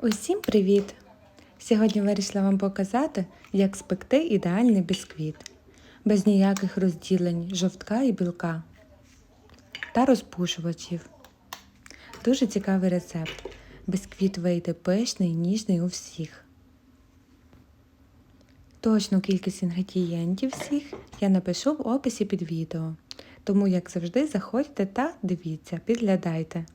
Усім привіт! Сьогодні вирішила вам показати, як спекти ідеальний бісквіт, без ніяких розділень жовтка і білка та розпушувачів. Дуже цікавий рецепт. Бісквіт вийде пишний, ніжний у всіх. Точну кількість інгредієнтів всіх я напишу в описі під відео. Тому, як завжди, заходьте та дивіться, підглядайте.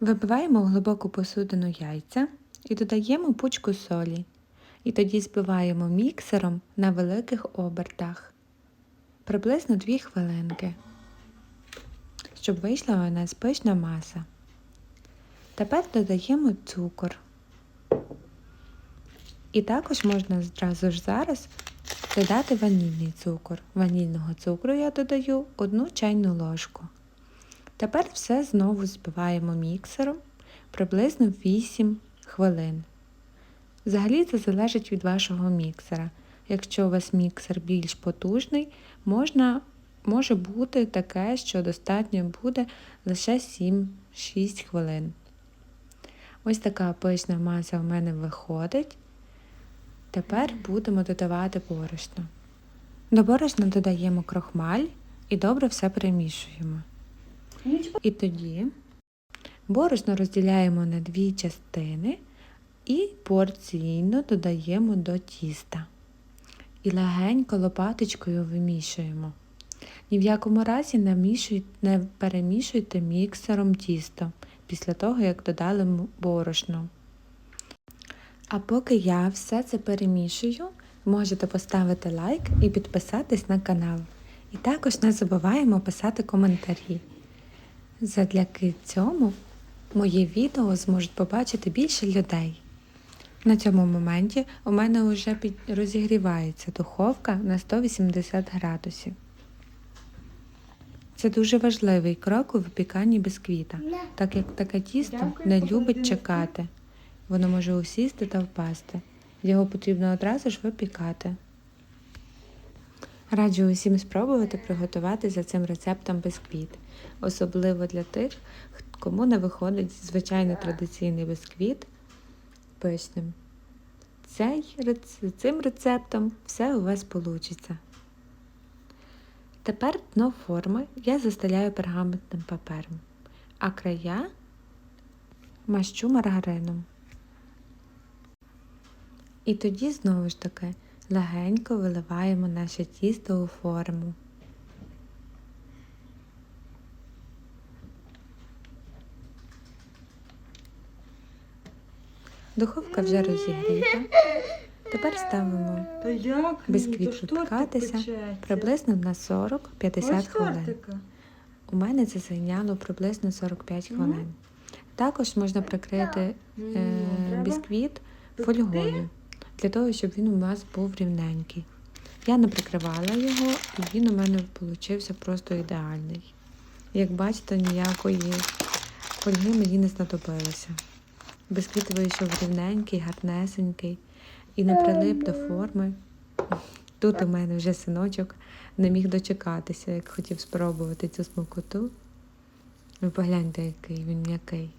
Вибиваємо в глибоку посудину яйця і додаємо пучку солі. І тоді збиваємо міксером на великих обертах. Приблизно 2 хвилинки, щоб вийшла у нас пишна маса. Тепер додаємо цукор. І також можна зразу ж зараз додати ванільний цукор. Ванільного цукру я додаю 1 чайну ложку. Тепер все знову збиваємо міксером приблизно 8 хвилин. Взагалі це залежить від вашого міксера. Якщо у вас міксер більш потужний, можна, може бути таке, що достатньо буде лише 7-6 хвилин. Ось така пишна маса у мене виходить. Тепер будемо додавати борошно. До борошна додаємо крохмаль і добре все перемішуємо. І тоді борошно розділяємо на дві частини і порційно додаємо до тіста. І легенько лопаточкою вимішуємо. Ні в якому разі не, перемішуйте міксером тісто після того, як додали борошно. А поки я все це перемішую, можете поставити лайк і підписатись на канал. І також не забуваємо писати коментарі. Задляки цьому моє відео зможуть побачити більше людей. На цьому моменті у мене вже розігрівається духовка на 180 градусів. Це дуже важливий крок у випіканні бісквіта, так як таке тісто не любить чекати. Воно може усісти та впасти. Його потрібно одразу ж випікати. Раджу усім спробувати приготувати за цим рецептом бісквіт, особливо для тих, кому не виходить звичайний традиційний бісквіт пишним. Цей, цим рецептом все у вас вийде. Тепер дно форми я застеляю пергаментним папером, а края мащу маргарином. І тоді знову ж таки легенько виливаємо наше тісто у форму. Духовка вже розігріта. Тепер ставимо Та бісквіт випікатися приблизно на 40-50 хвилин. У мене це зайняло приблизно 45 хвилин. Також можна прикрити е, бісквіт фольгою, для того, щоб він у нас був рівненький. Я не прикривала його, і він у мене вийшов просто ідеальний. Як бачите, ніякої фольги мені не знадобилося. Бісквіт вийшов рівненький, гарнесенький і не прилип до форми. Тут у мене вже синочок не міг дочекатися, як хотів спробувати цю смакоту. Ви погляньте, який він м'який.